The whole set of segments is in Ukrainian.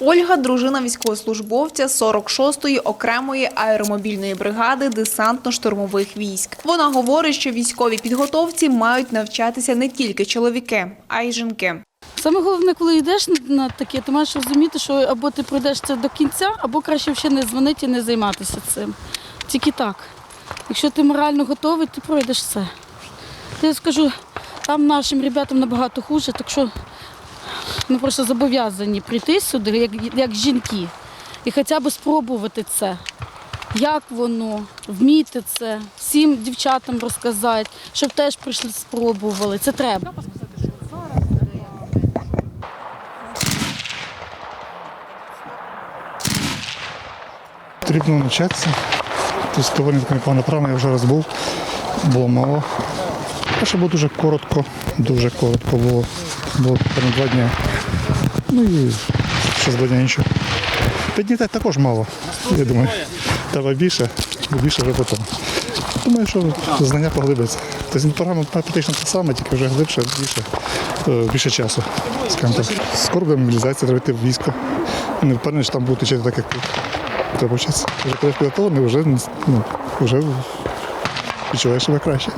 Ольга – дружина військовослужбовця 46-ї окремої аеромобільної бригади десантно-штурмових військ. Вона говорить, що військовій підготовці мають навчатися не тільки чоловіки, а й жінки. Саме головне, коли йдеш на- таке, ти маєш розуміти, що або ти пройдеш це до кінця, або краще ще не дзвонити і не займатися цим. Тільки так. Якщо ти морально готовий, ти пройдеш це. Я скажу, там нашим ребятам набагато хуже, так що ми просто зобов'язані прийти сюди, як, як жінки, і хоча б спробувати це. Як воно, вміти це, всім дівчатам розказати, щоб теж прийшли, спробували. Це треба. Потрібно навчатися. Тобто доволі така непогана програма, я вже раз був, було мало. Перше було дуже коротко, дуже коротко було. Було два дні. Ну і ще дні нічого. П'ять також мало. Я думаю, треба більше, більше вже потім. Думаю, що знання поглибиться. Тобто програма практично та сама, тільки вже глибше, більше, е, більше часу. скажімо. Скоро буде мобілізація, треба йти в військо. Не впевнений, що там будуть вчити так, як. Треба вчитися. Вже коли підготовлений, вже, ну, вже відчуваєш себе краще.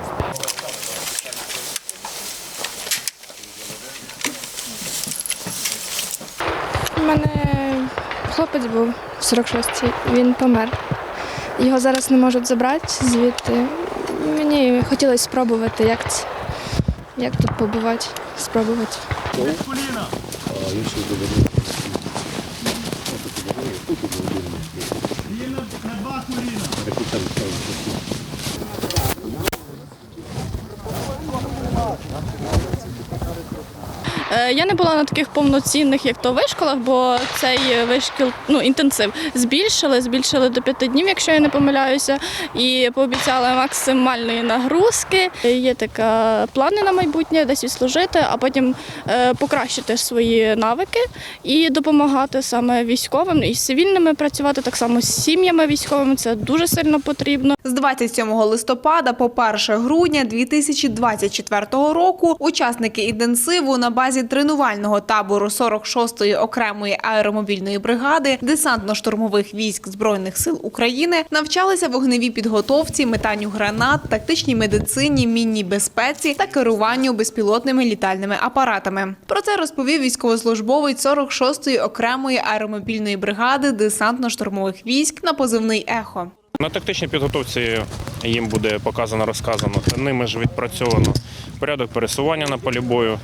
У мене хлопець був в 46-й, він помер. Його зараз не можуть забрати звідти. Мені хотілося спробувати, як, це, як тут побувати, спробувати. Е, Я не була на таких повноцінних, як то вишколах, бо цей вишкіл, ну інтенсив збільшили, збільшили до п'яти днів, якщо я не помиляюся, і пообіцяли максимальної нагрузки. Є така плани на майбутнє, десь відслужити, а потім е, покращити свої навики і допомагати саме військовим і цивільними працювати так само з сім'ями військовими. Це дуже сильно потрібно. З 27 листопада по 1 грудня 2024 року учасники інтенсиву на базі тренувального табору 46-ї окремої аеромобільної бригади десантно-штурмових військ Збройних сил України навчалися вогневій підготовці, метанню гранат, тактичній медицині, мінній безпеці та керуванню безпілотними літальними апаратами. Про це розповів військовослужбовець 46-ї окремої аеромобільної бригади десантно-штурмових військ на позивний ехо. На тактичній підготовці їм буде показано, розказано, ними ж відпрацьовано порядок пересування на полі бою,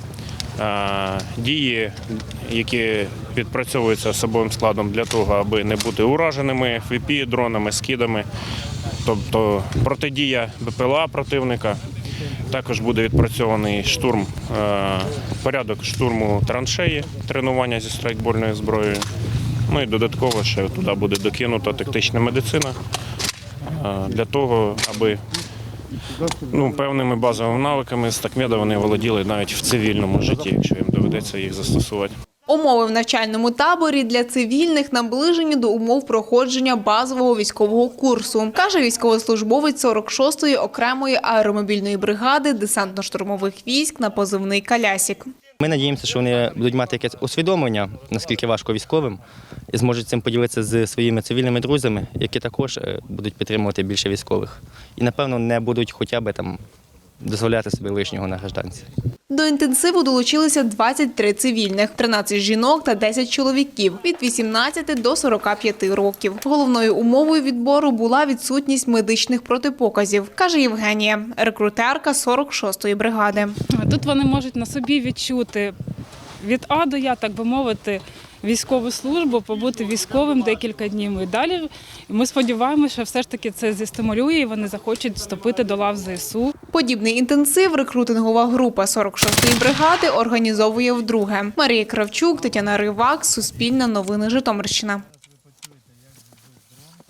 дії, які відпрацьовуються особовим складом для того, аби не бути ураженими FPV, дронами, скидами, тобто протидія БПЛА противника. Також буде відпрацьований штурм, порядок штурму траншеї, тренування зі страйкбольною зброєю. Ну і додатково ще туди буде докинута тактична медицина для того, аби ну, певними базовими навиками з такмеда вони володіли навіть в цивільному житті, якщо їм доведеться їх застосувати. Умови в навчальному таборі для цивільних наближені до умов проходження базового військового курсу, каже військовослужбовець 46-ї окремої аеромобільної бригади десантно-штурмових військ на позивний Калясік. Ми надіємося, що вони будуть мати якесь усвідомлення, наскільки важко військовим, і зможуть цим поділитися з своїми цивільними друзями, які також е, будуть підтримувати більше військових. І, напевно, не будуть хоча б там дозволяти собі лишнього на гражданці. До інтенсиву долучилися 23 цивільних, 13 жінок та 10 чоловіків від 18 до 45 років. Головною умовою відбору була відсутність медичних протипоказів, каже Євгенія, рекрутерка 46-ї бригади. Тут вони можуть на собі відчути від А до Я, так би мовити, військову службу, побути військовим декілька днів. І далі ми сподіваємося, що все ж таки це зістимулює і вони захочуть вступити до лав ЗСУ. Подібний інтенсив рекрутингова група 46-ї бригади організовує вдруге. Марія Кравчук, Тетяна Ривак, Суспільне новини Житомирщина.